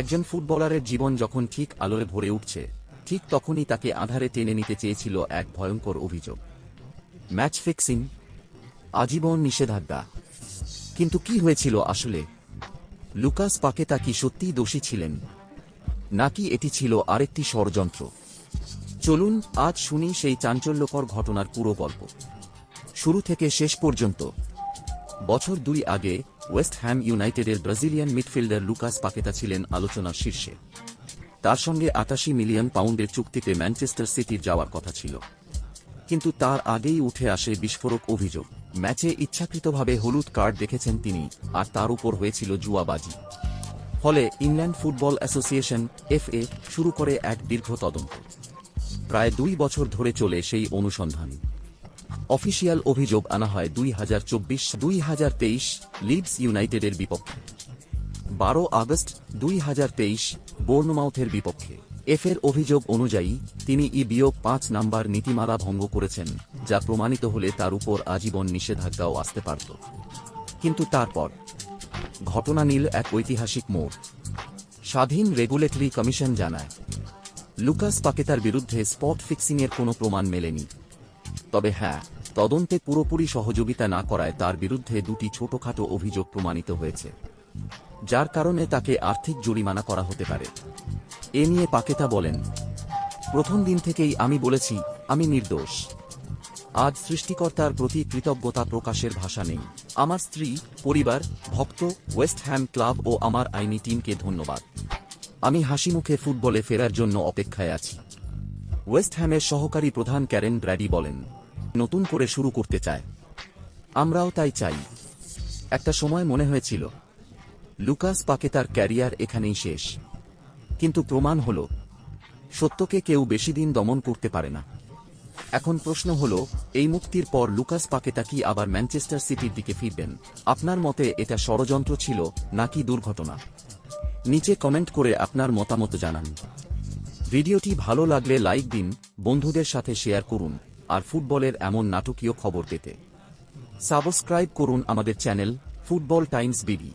একজন ফুটবলারের জীবন যখন ঠিক আলোয় ভরে উঠছে, ঠিক তখনই তাকে আধারে টেনে নিতে চেয়েছিল এক ভয়ঙ্কর অভিযোগ। ম্যাচ ফিক্সিং, আজীবন নিষেধাজ্ঞা। কিন্তু কি হয়েছিল আসলে? লুকাস পাকেতা কি সত্যিই দোষী ছিলেন? নাকি এটি ছিল আরেকটি ষড়যন্ত্র? চলুন, আজ শুনি সেই চাঞ্চল্যকর ঘটনার পুরো গল্প। শুরু থেকে শেষ পর্যন্ত বছর দুই আগে ওয়েস্ট হ্যাম ইউনাইটেডের ব্রাজিলিয়ান মিডফিল্ডার লুকাস পাকেতা ছিলেন আলোচনার শীর্ষে। তার সঙ্গে আটাশি মিলিয়ন পাউন্ডের চুক্তিতে ম্যানচেস্টার সিটির যাওয়ার কথা ছিল। কিন্তু তার আগেই উঠে আসে বিস্ফোরক অভিযোগ। ম্যাচে ইচ্ছাকৃতভাবে হলুদ কার্ড দেখেছেন তিনি, আর তার উপর হয়েছিল জুয়াবাজি। ফলে ইংল্যান্ড ফুটবল অ্যাসোসিয়েশন এফএ শুরু করে এক দীর্ঘ তদন্ত। প্রায় দুই বছর ধরে চলে সেই অনুসন্ধান। অফিসিয়াল অভিযোগ আনা হয় দুই হাজার চব্বিশ, দুই হাজার তেইশ লিডস ইউনাইটেডের বিপক্ষে। বারো আগস্ট, দুই হাজার তেইশ বোর্নমাউথের বিপক্ষে। এফের অভিযোগ অনুযায়ী, তিনি ই বিয়োগ পাঁচ নাম্বার নীতিমালা ভঙ্গ করেছেন, যা প্রমাণিত হলে তার উপর আজীবন নিষেধাজ্ঞাও আসতে পারত। কিন্তু তারপর, ঘটনা নীল এক ঐতিহাসিক মোড়। স্বাধীন রেগুলেটরি কমিশন জানায়, লুকাস পাকেতার বিরুদ্ধে স্পট ফিক্সিংয়ের কোনো প্রমাণ মেলেনি। তবে হ্যাঁ তদন্তে পুরোপুরি সহযোগিতা না করায় তার বিরুদ্ধে দুটি ছোটখাটো অভিযোগ প্রমাণিত হয়েছে, যার কারণে তাকে আর্থিক জরিমানা করা হতে পারে। এ নিয়ে পাকেতা বলেন, প্রথম দিন থেকেই আমি বলেছি, আমি নির্দোষ। আজ সৃষ্টিকর্তার প্রতি কৃতজ্ঞতা প্রকাশের ভাষা নেই। আমার স্ত্রী, পরিবার, ভক্ত, ওয়েস্ট হ্যাম ক্লাব ও আমার আইনি টিমকে ধন্যবাদ। আমি হাসিমুখে ফুটবলে ফেরার জন্য অপেক্ষায় আছি। ওয়েস্ট হ্যামের সহকারী প্রধান ক্যারেন ব্র্যাডি বলেন নতুন করে শুরু করতে চায়। আমরাও তাই চাই। একটা সময় মনে হয়েছিল, লুকাস পাকে তার ক্যারিয়ার এখানেই শেষ। কিন্তু প্রমাণ হল, সত্যকে কেউ বেশি দিন দমন করতে পারে না। এখন প্রশ্ন হল, এই মুক্তির পর লুকাস পাকেতা কি আবার ম্যানচেস্টার সিটির দিকে ফিরবেন? আপনার মতে এটা ষড়যন্ত্র ছিল নাকি দুর্ঘটনা? নিচে কমেন্ট করে আপনার মতামত জানান। ভিডিওটি ভালো লাগলে লাইক দিন, বন্ধুদের সাথে শেয়ার করুন। আর ফুটবলের এমন নাটকীয় খবর পেতে। সাবস্ক্রাইব করুন আমাদের চ্যানেল ফুটবল টাইমস বিবি।